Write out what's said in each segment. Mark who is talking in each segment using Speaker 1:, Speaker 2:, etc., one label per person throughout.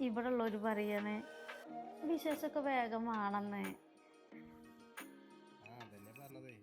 Speaker 1: ഇവിടെ ഉള്ളവർ പറയണേ. വിശേഷമൊക്കെ വേഗം വേണമെന്ന്
Speaker 2: ആ അതന്നെ പറഞ്ഞതേ.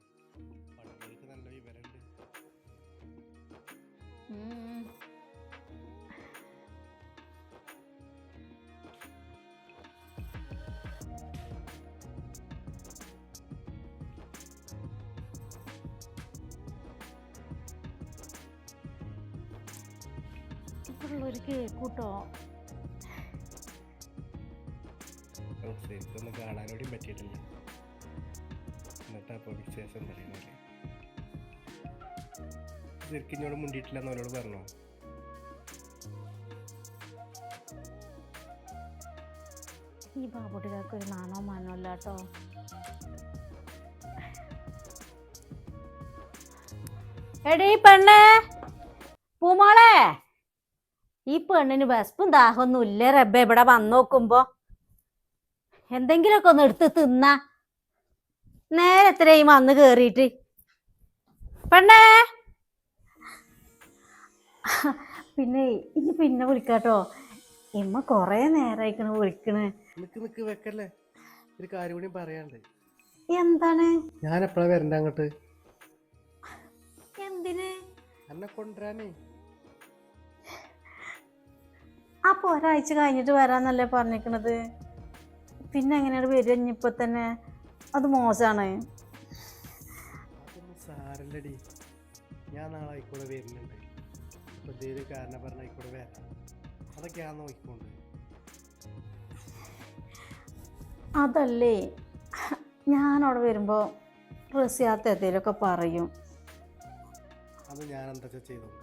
Speaker 2: ശരിക്കൊന്നും കാണാനോടും പറ്റിയിട്ടില്ല. എന്നിട്ട് അപ്പോൾ വിശേഷം പറയുന്നില്ല ശരിക്കും ഇഞ്ഞോട് മുണ്ടിയിട്ടില്ല എന്ന് പറഞ്ഞോ?
Speaker 1: ഈ ബാബുട്ടികൾക്ക് ഒരു നാണോ മാനോ കേട്ടോ എടീ പെണ്ണേ പൂമോളെ ഈ പെണ്ണിന് വിശപ്പും ദാഹമൊന്നും ഇല്ല റബ്ബെ? ഇവിടെ വന്നു നോക്കുമ്പോ എന്തെങ്കിലുമൊക്കെ ഒന്ന് എടുത്ത് തിന്നാ. നേരെ എത്രയും വന്ന് കേറിയിട്ട് പെണ്ണേ. പിന്നെ ഇനി പിന്നെ വിളിക്കാട്ടോ. ഇമ്മ കൊറേ നേരായിക്കണ് വിളിക്കണ്.
Speaker 2: നിക്ക് നിക്ക് വെക്കല്ലേ? ഒരു കാര്യം കൂടി പറയാണ്ട്
Speaker 1: എന്താണ്?
Speaker 2: ഞാൻ എപ്പോഴാ വരണ്ട അങ്ങോട്ട്?
Speaker 1: എന്തിന്?
Speaker 2: എന്നെ കൊണ്ടുവരാനേ.
Speaker 1: അപ്പൊ ഒരാഴ്ച കഴിഞ്ഞിട്ട് വരാന്നല്ലേ പറഞ്ഞിക്കണത്? പിന്നെ എങ്ങനെയാണ് വരിക? ഇനിയിപ്പോൾ തന്നെ അത് മോശമാണ്
Speaker 2: സാരല്ലടി. ഞാൻ നാളെ ആയിക്കോടെ വരുന്നുണ്ട്. അപ്പൊ എന്തെങ്കിലും കാരണം പറഞ്ഞ ആയിക്കോടെ വരാം. അതൊക്കെ ഞാൻ നോക്കിക്കൊണ്ട്.
Speaker 1: അതല്ലേ. ഞാനവിടെ വരുമ്പോൾ റസിയാത്ത എന്തെങ്കിലുമൊക്കെ പറയും.
Speaker 2: അത് ഞാൻ എന്തൊക്കെ ചെയ്തോണ്ട്.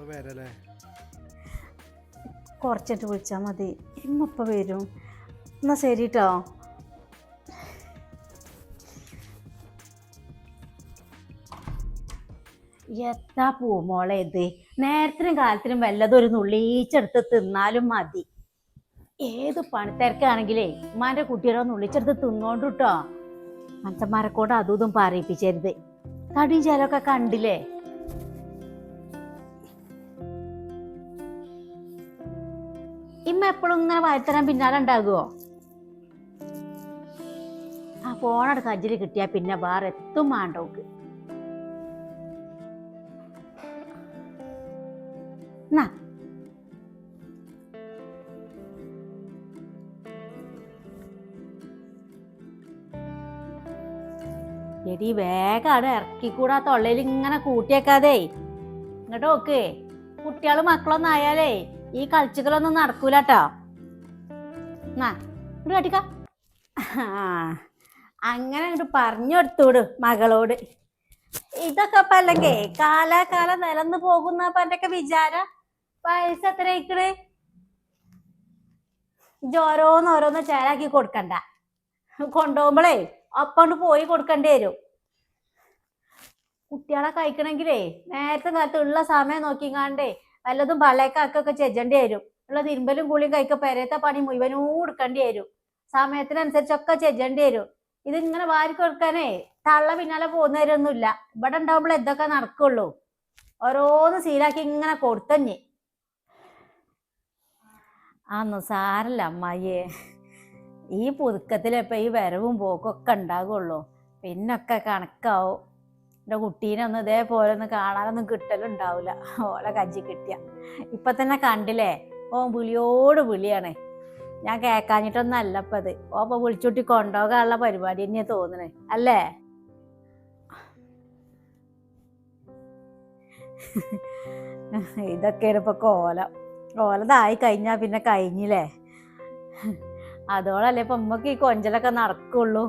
Speaker 2: അപ്പൊ വരല്ലേ?
Speaker 1: കുറച്ചിട്ട് വിളിച്ചാൽ മതി. ഇമ്മപ്പം വരും. എന്നാ ശരി കേട്ടോ എത്താ പൂമോളെ ഇത്? നേരത്തിനും കാലത്തിനും വല്ലതും ഒരു നുള്ളീച്ചെടുത്ത് തിന്നാലും മതി. ഏത് പണിത്തിരക്കാണെങ്കിലേ ഉമ്മാന്റെ കുട്ടിയുടെ നുള്ളിച്ചെടുത്ത് തിന്നോണ്ട് കേട്ടോ മനസ്സന്മാരെ കൂടെ അതും ഇതും പറയിപ്പിച്ചരുത്. തടിയും ചേലൊക്കെ കണ്ടില്ലേ? ഇമ്മ എപ്പോഴും ഇങ്ങനെ വായിത്തരാൻ പിന്നാലെ ഉണ്ടാകുമോ ആ ഫോണോട് കജ്ജിൽ കിട്ടിയാ പിന്നെ വേറെ എത്തും മാണ്ടോക്ക് എന്നാ എടി വേഗം അവിടെ ഇറക്കിക്കൂടാ. തൊള്ളയിൽ ഇങ്ങനെ കൂട്ടിയേക്കാതെ. ഇങ്ങോട്ട് നോക്കേ. കുട്ടികളും മക്കളൊന്നും ആയാലേ ഈ കളിച്ചുകളൊന്നും നടക്കൂല കേട്ടോ ഇങ്ങോട്ട് കാട്ടിക്ക. അങ്ങനെ അങ്ങോട്ട് പറഞ്ഞു കൊടുത്തൂട് മകളോട്. ഇതൊക്കെ ഇപ്പൊ അല്ലെങ്കിൽ കാലാകാലം നിലന്ന് പോകുന്ന പറഞ്ഞൊക്കെ വിചാര. വയസ്സ് എത്ര ആയിക്കണ് ഓരോന്ന് ഓരോന്ന് ചേരാക്കി കൊടുക്കണ്ട. കൊണ്ടുപോകുമ്പോളേ ഒപ്പം പോയി കൊടുക്കേണ്ടി വരും. കുട്ടികളെ കഴിക്കണമെങ്കിലേ നേരത്തെ കാലത്ത് ഉള്ള സമയം നോക്കിക്കാണ്ടേ വല്ലതും പള്ളേക്കാക്കൊക്കെ ചെജണ്ടി വരും. ഉള്ള തിരുമ്പലും കുളിയും കൈക്ക് പെരയത്തെ പണി മുഴുവനും കൊടുക്കേണ്ടി വരും. സമയത്തിനനുസരിച്ചൊക്കെ ചെജണ്ടി വരും. ഇത് ഇങ്ങനെ വാരി കൊടുക്കാനേ തള്ള പിന്നാലെ പോകുന്നവരൊന്നുമില്ല. ഇവിടെ ഉണ്ടാവുമ്പോൾ ഇതൊക്കെ നടക്കുള്ളൂ. ഓരോന്ന് ശീലാക്കി ഇങ്ങനെ കൊടുത്തഞ്ഞ്. ആന്നു സാരല്ല അമ്മായിയെ. ഈ പുതുക്കത്തിലിപ്പോൾ ഈ വരവും പോക്കൊക്കെ ഉണ്ടാകുള്ളൂ പിന്നൊക്കെ കണക്കാവും. എന്റെ കുട്ടീനെ ഒന്ന് ഇതേപോലെ ഒന്ന് കാണാനൊന്നും കിട്ടലുണ്ടാവില്ല ഓളെ കജ്ജി കിട്ടിയ. ഇപ്പം തന്നെ കണ്ടില്ലേ? ഓൻ വിളിയോട് വിളിയാണ്. ഞാൻ കേൾക്കാഞ്ഞിട്ടൊന്നും അല്ല ഇപ്പൊ അത് ഓ അപ്പോൾ വിളിച്ചുട്ടി കൊണ്ടുപോകാനുള്ള പരിപാടി തന്നെയാ തോന്നണേ. അല്ലേ? ഇതൊക്കെയാണ് ഇപ്പം കോലം. കോലതായി കഴിഞ്ഞാൽ പിന്നെ കഴിഞ്ഞില്ലേ? അതോളല്ലേ ഇപ്പം നമുക്ക് ഈ കൊഞ്ചലൊക്കെ നടക്കുള്ളൂ.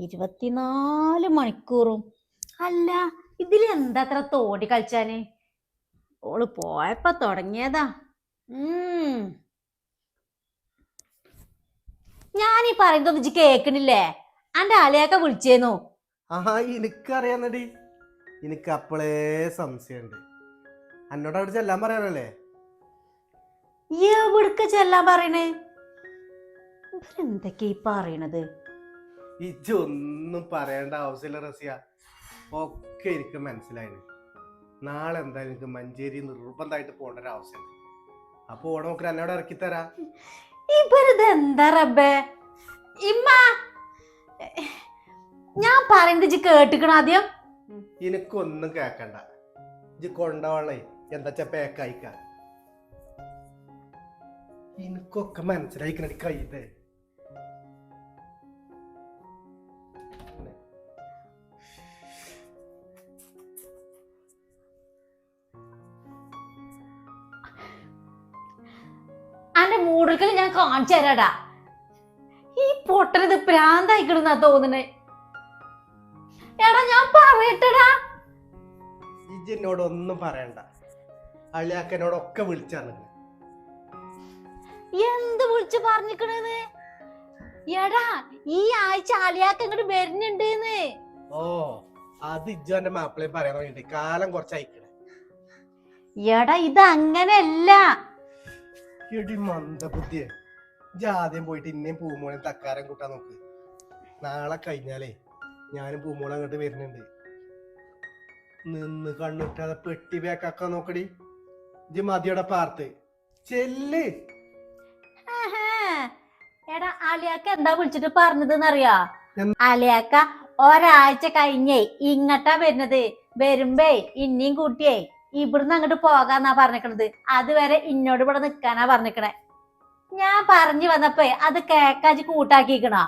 Speaker 1: ഇരുപത്തിനാല് മണിക്കൂറും. അല്ല ഇതിൽ എന്താ അത്ര തോണ്ടി കളിച്ചാന്? ഓൾ പോയപ്പോ തുടങ്ങിയതാ. ഉം. ഞാനീ പറയുന്നത് ഇജ്ജ് കേക്കണില്ലേ? അന്റെ അലയൊക്കെ വിളിച്ചേന്നു.
Speaker 2: ആഹാ എനിക്കറിയാന്നടി. എനിക്ക് അപ്പോളേ സംശയമുണ്ട് അന്നോട് അവിടെ ചെല്ലാൻ പറയാനല്ലേ?
Speaker 1: എവിടുക്ക ചെല്ലാൻ പറയണേ? എന്തൊക്കെയാ ഈ പറയണത്?
Speaker 2: ഇജൊന്നും പറയേണ്ട ആവശ്യമില്ല റസിയ. ഒക്കെ എനിക്ക് മനസ്സിലായി നാളെ എന്തായാലും എനിക്ക് മഞ്ചേരി നിർബന്ധമായിട്ട് പോകേണ്ട ഒരു ആവശ്യമുണ്ട് അപ്പൊ ഓണം നോക്കി എന്നോട് ഇറക്കി തരാ.
Speaker 1: ഇവരിത് എന്താ റബ്ബേ? ഇമ്മ! ഞാൻ പറയുന്നത് ഇജ്ജ് കേട്ടിക്കണ ആദ്യം?
Speaker 2: എനിക്കൊന്നും കേക്കണ്ട. ഇജ് കൊണ്ടോളേ എന്താച്ച പേക്കയക്ക എനിക്കൊക്കെ മനസ്സിലായിക്കണടി കൈതേ.
Speaker 1: അന്റെ മൂടൽക്കൽ ഞാൻ കാണിച്ചു തരാടാ. ഈ പൊട്ടനത് പ്രാന്തായിക്കിടുന്നാ തോന്നണേ എടാ ഞാൻ പറയട്ടടാ.
Speaker 2: ഇജ് എന്നോട് ഒന്നും പറയണ്ട. അളിയാക്കനോടൊക്കെ വിളിച്ചറിഞ്ഞു.
Speaker 1: എന്ത് വിളിച്ചു പറഞ്ഞിക്കണത് എടാ ഈ ആഴ്ച അളിയാക്ക ഇങ്ങോട്ട് വരുന്നുണ്ട്
Speaker 2: ഓ അത് ഇജ്ജോന്റെ മാപ്പിളയും പറയാൻ വേണ്ടി കാലം കുറച്ചയക്കണേ.
Speaker 1: എടാ ഇത് അങ്ങനെയല്ല
Speaker 2: എടി മന്ദബുദ്ധിയെ ഇജ്ജ് ആദ്യം പോയിട്ട് ഇന്നേം പൂമോളെ തക്കാരം കൂട്ടാൻ നോക്ക്. നാളെ കഴിഞ്ഞാലേ ഞാനും പൂമോളെ അങ്ങോട്ട് വരുന്നുണ്ട്. നിന്ന് കണ്ണിട്ടാതെ പെട്ടി ബാക്കാക്കാൻ നോക്കടി. ഇജ്ജ് മതിയുടെ പാർത്ത്. ചെല്ല്.
Speaker 1: എടാ അലിയാക്ക എന്താ വിളിച്ചിട്ട് പറഞ്ഞതെന്നറിയാ?
Speaker 2: അറിയോ
Speaker 1: അലിയാക്ക ഒരാഴ്ച കഴിഞ്ഞേ ഇങ്ങട്ടാ വരുന്നത്. വരുമ്പേ ഇന്നിയും കൂട്ടിയേ ഇവിടുന്ന് അങ്ങോട്ട് പോകാന്നാ പറഞ്ഞിക്കണത്. അതുവരെ ഇന്നോട് ഇവിടെ നിക്കാനാ പറഞ്ഞിക്കണേ. ഞാൻ പറഞ്ഞു വന്നപ്പോ അത് കേക്കാച്ചി കൂട്ടാക്കിക്കണോ?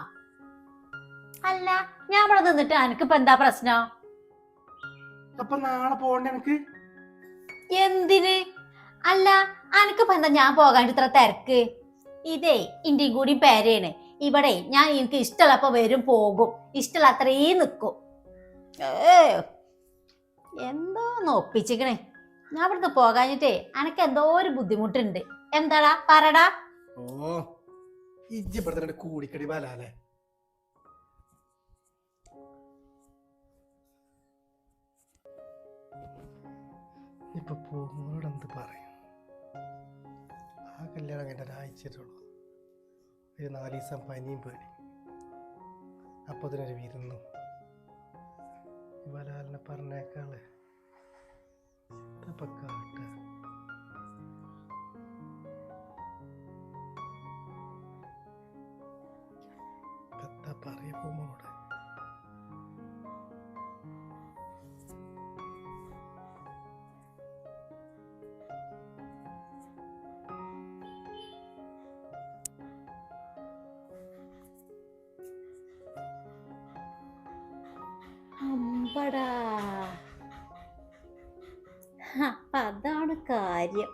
Speaker 1: അല്ല ഞാൻ ഇവിടെ നിന്നിട്ട് എനിക്കിപ്പോ എന്താ പ്രശ്നം?
Speaker 2: അപ്പൊ നാളെ പോകണ്ട എനിക്ക്
Speaker 1: എന്തിന്? അല്ല എനിക്കിപ്പോ എന്താ ഞാൻ പോകാണ്ട് ഇത്ര തിരക്ക്? ഇതേ ഇന്റെയും കൂടി പേരേണ്. ഇവിടെ ഞാൻ എനിക്ക് ഇഷ്ടമുള്ളപ്പോ വരും പോകും. ഇഷ്ടമുള്ള അത്രയും നിക്കും. ഏ എന്തോന്ന് ഒപ്പിച്ചിക്കണേ? ഞാൻ ഇവിടുന്ന് പോകാഞ്ഞിട്ടേ അനക്ക് എന്തോ ഒരു ബുദ്ധിമുട്ടുണ്ട്. എന്താടാ? പറടാ.
Speaker 2: ഓ ഇജ്ജ് ഇവിടുത്തെ കൂടിക്കടി ബലാലേ ഇപ്പൊ പോകുന്നവരോട് എന്ത് പറയും? ആ കല്യാണം കഴിഞ്ഞ ഒരാഴ്ചയുള്ളൂ ഒരു നാല് ദിവസം പനിയും പേടി. അപ്പൊ അതിനൊരു വിരുന്നു. ബലാലിനെ പറഞ്ഞേക്കാൾ. എന്താ പറയാ
Speaker 1: അമ്പടാ. അതാണ് കാര്യം.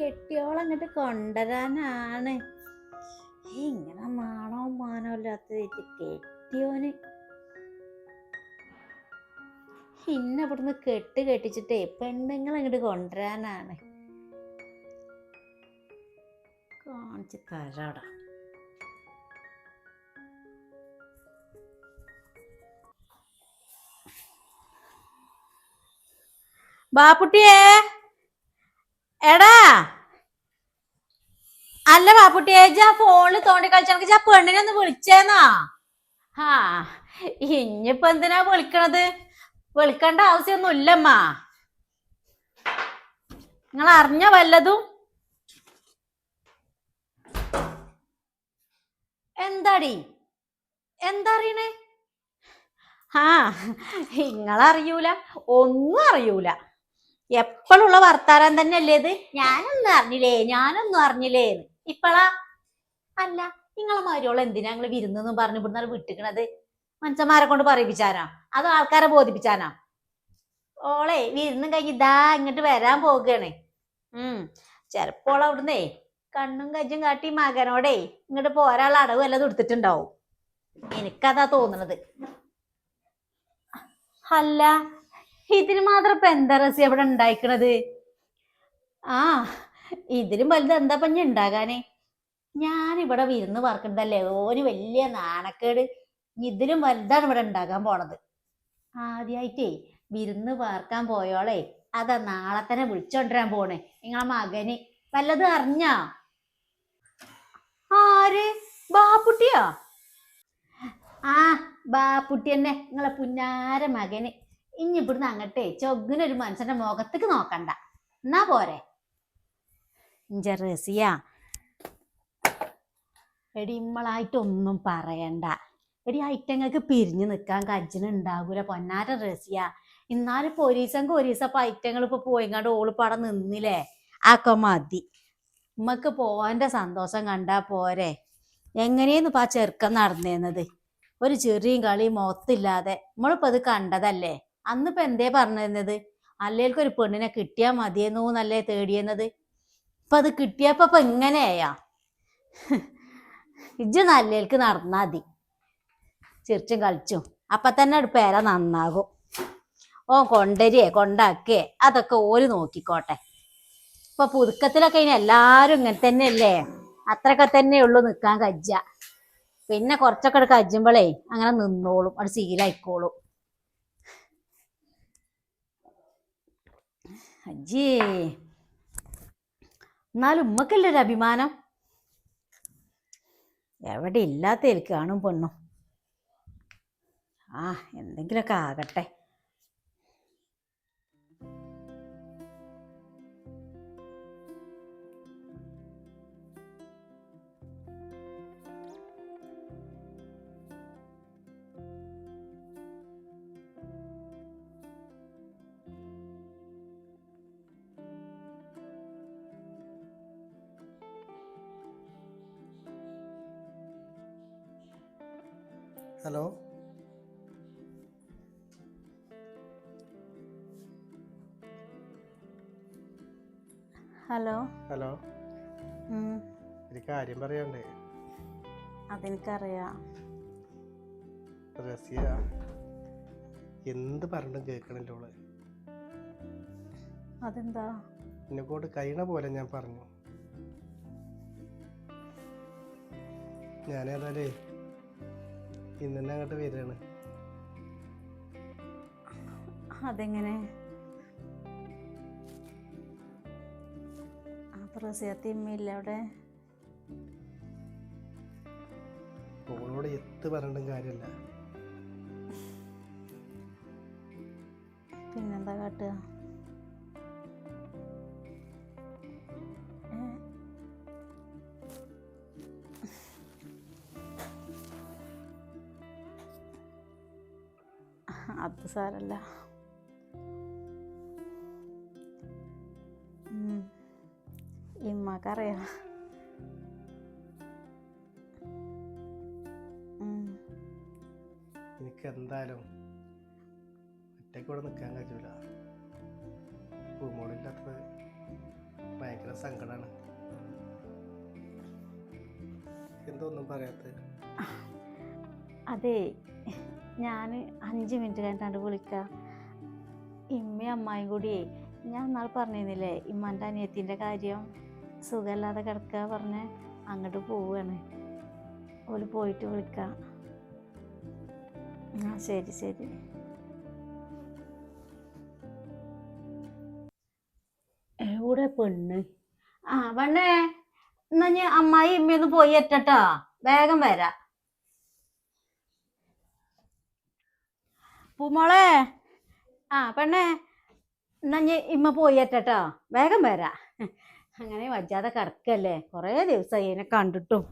Speaker 1: കെട്ടിയോളങ്ങട്ട് കൊണ്ടുവരാനാണ്. ഇങ്ങനെ മാണോ മാനോ ഇല്ലാത്ത കെട്ടിയോന്. ഇന്ന ഇവിടുന്ന് കെട്ട് കെട്ടിച്ചിട്ടേ പെണ്ണുങ്ങൾ അങ്ങോട്ട് കൊണ്ടുവരാനാണ്. കാണിച്ച് തരാടാ. ബാപ്പുട്ടിയേ? എടാ. അല്ല ബാപ്പുട്ടിയെ ജാ ഫോണിൽ തോണ്ടി കളിച്ചാൽ ജാ പെണ്ണിനെ ഒന്ന് വിളിച്ചേന്നാ. ആ ഇനിയിപ്പോ എന്തിനാ വിളിക്കണത്? വിളിക്കേണ്ട ആവശ്യമൊന്നും ഇല്ലമ്മ. നിങ്ങൾ അറിഞ്ഞ വല്ലതും? എന്താടി? എന്താ അറിയണേ? ആ നിങ്ങളറിയൂല ഒന്നും അറിയൂല. എപ്പോഴുള്ള വർത്താനം തന്നെയല്ലേ ഇത്? ഞാനൊന്നും അറിഞ്ഞില്ലേ? ഞാനൊന്നും അറിഞ്ഞില്ലേ ഇപ്പളാ? അല്ല നിങ്ങളെ മാരിയോളം എന്തിനാ ഞങ്ങൾ വിരുന്നെന്നും പറഞ്ഞു ഇവിടുന്ന് വിട്ടിക്കണത്? മനുഷ്യന്മാരെ കൊണ്ട് പറയിപ്പിച്ചാനാ? അതോ ആൾക്കാരെ ബോധിപ്പിച്ചാനാ? ഓളെ വിരുന്നും കഴിഞ്ഞ് ഇതാ ഇങ്ങോട്ട് വരാൻ പോകുകയാണ് ഉം. ചിലപ്പോൾ അവിടുന്നേ കണ്ണും കജ്ജും കാട്ടി മകനോടെ ഇങ്ങോട്ട് പോരാൾ അടവ് വല്ലതും എടുത്തിട്ടുണ്ടാവും. എനിക്കതാ തോന്നണത്. അല്ല ഇതിന് മാത്രം ഇപ്പൊ എന്താ റസി അവിടെ ഉണ്ടായിക്കണത് ആ ഇതിലും വലുത് എന്താ പഞ്ഞ ഉണ്ടാകാനേ? ഞാനിവിടെ വിരുന്ന് പറക്കണ്ടല്ലേ ഓന് വലിയ നാണക്കേട്. ഇതിലും വലുതാണ് ഇവിടെ ഉണ്ടാകാൻ പോണത്. ആദ്യമായിട്ടേ വിരുന്ന് പാർക്കാൻ പോയോളെ അതാ നാളെ തന്നെ വിളിച്ചോണ്ടിരാൻ പോണേ നിങ്ങളെ മകന്. വല്ലതും അറിഞ്ഞാ? ആര്? ബാപ്പുട്ടിയോ? ആ ബാപ്പുട്ടി തന്നെ നിങ്ങളെ പുന്നാര മകന്. ഇനി ഇവിടുന്ന് അങ്ങട്ടെ ചൊഗ്ഗിനൊരു മനുഷ്യന്റെ മുഖത്തേക്ക് നോക്കണ്ട. എന്നാ പോരെ? ഇഞ്ച റസിയ. എടി ഇമ്മളായിട്ടൊന്നും പറയണ്ട. എടി ഐറ്റങ്ങൾക്ക് പിരിഞ്ഞു നിൽക്കാൻ കജ്ജിനുണ്ടാകൂല പൊന്നാര റസിയ. എന്നാലും പോലീസെങ്കിൽ പോലീസ് അപ്പൊ ഐറ്റങ്ങൾ ഇപ്പൊ പോയിങ്ങാണ്ട് ഓളിപ്പടം നിന്നില്ലേ? ആക്കെ മതി. ഉമ്മക്ക് പോവാന്റെ സന്തോഷം കണ്ടാ പോരെ. എങ്ങനെയെന്ന് ഇപ്പൊ ആ ചെറുക്കം നടന്നേന്നത്? ഒരു ചെറിയും കളി മൊത്തില്ലാതെ നമ്മളിപ്പോ അത് കണ്ടതല്ലേ? അന്നിപ്പോ എന്തേ പറഞ്ഞിരുന്നത്? അല്ലേൽക്ക് ഒരു പെണ്ണിനെ കിട്ടിയാ മതിയെന്നു നല്ലേ തേടിയെന്നത് ഇപ്പൊ അത് കിട്ടിയപ്പോ ഇപ്പൊ ഇങ്ങനെയാ ഇജ്ജ് നല്ലേൽക്ക് നടന്നാ മതി. ചിരിച്ചും കളിച്ചും. അപ്പൊ തന്നെ ഒരു പേര നന്നാകും. ഓ കൊണ്ടരിയേ കൊണ്ടാക്കേ അതൊക്കെ ഓര് നോക്കിക്കോട്ടെ. ഇപ്പൊ പുതുക്കത്തിലൊക്കെ ഇനി എല്ലാരും ഇങ്ങനെ തന്നെയല്ലേ? അത്രയൊക്കെ തന്നെ ഉള്ളു നിൽക്കാൻ കജ്ജ. പിന്നെ കുറച്ചൊക്കെ കജ്ജുമ്പോളേ അങ്ങനെ നിന്നോളും അത് ശീലായിക്കോളും. അജ്ജേ എന്നാലും ഉമ്മക്കല്ലേ ഒരു അഭിമാനം? എവിടെ ഇല്ലാത്ത കാണും പെണ്ണും. ആ എന്തെങ്കിലുമൊക്കെ ആകട്ടെ.
Speaker 2: Hello
Speaker 1: hello
Speaker 2: hello. ഒരു കാര്യം പറയണ്ടേ
Speaker 1: അതെനിക്കറിയാം.
Speaker 2: റസിയ എന്ത് പറഞ്ഞു കേൾക്കണില്ല ഓൾ.
Speaker 1: അതെന്താ?
Speaker 2: എന്നെ കൊണ്ട് കഴിയണ പോലെ ഞാൻ പറഞ്ഞു. ഞാനേതായാലേ ഇന്ന് തന്നെ അങ്ങോട്ട് വരികയാണ്.
Speaker 1: അതെങ്ങനെ? അവിടെ?
Speaker 2: ഓളോട് എത്ത് പറഞ്ഞിട്ടും കാര്യമില്ല.
Speaker 1: പിന്നെന്താ കാട്ടുക? സാരല്ല. ഇമ്മക്കറിയാം.
Speaker 2: എനിക്ക് എന്തായാലും ഒറ്റയ്ക്ക് ഇവിടെ നിൽക്കാൻ കഴിയൂല പൂമോളില്ലാത്തത് ഭയങ്കര സങ്കടമാണ് എന്തൊന്നും പറയാത്തത്
Speaker 1: അതെ ഞാൻ അഞ്ച് മിനിറ്റ് കഴിഞ്ഞിട്ട് വിളിക്കാം. ഇമ്മയും അമ്മായും കൂടി. ഞാൻ നാൾ പറഞ്ഞിരുന്നില്ലേ ഇമ്മാന്റെ അനിയത്തിന്റെ കാര്യം? സുഖമില്ലാതെ കിടക്കുക പറഞ്ഞ് അങ്ങോട്ട് പോവുകയാണ് ഓൽ പോയിട്ട് വിളിക്കാം. ആ ശരി ശരി. എവിടെ പെണ്ണ്? ആ പെണ്ണേ. എന്നാ ഞാൻ അമ്മായി ഇമ്മയൊന്ന് പോയി എത്തട്ടോ. വേഗം വരാം. പൂമോളെ. ആ പെണ്ണേ. എന്നാ ഞാൻ ഇമ്മ പോയി എത്തട്ടോ വേഗം വരാ. അങ്ങനെ വജ്ജാതെ കിടക്കല്ലേ. കുറേ ദിവസമായി എന്നെ കണ്ടിട്ടും.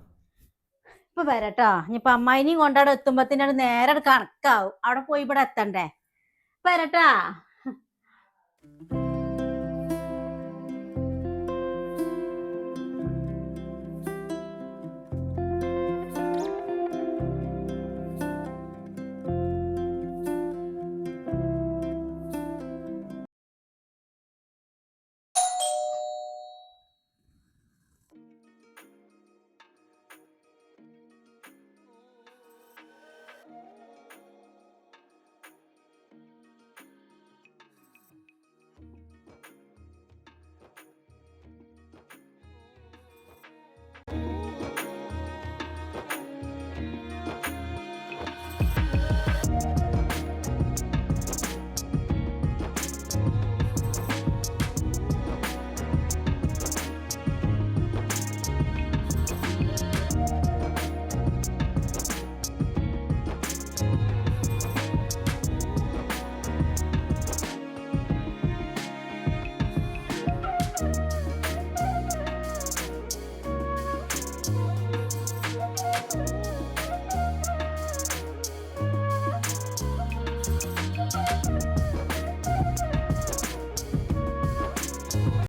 Speaker 1: ഇപ്പൊ വരട്ടോ. ഇനിയിപ്പൊ അമ്മായിനെയും കൊണ്ടാടെ എത്തുമ്പത്തിനാണ് നേരെ കണക്കാവും. അവിടെ പോയി ഇവിടെ എത്തണ്ടേ. വരട്ടാ.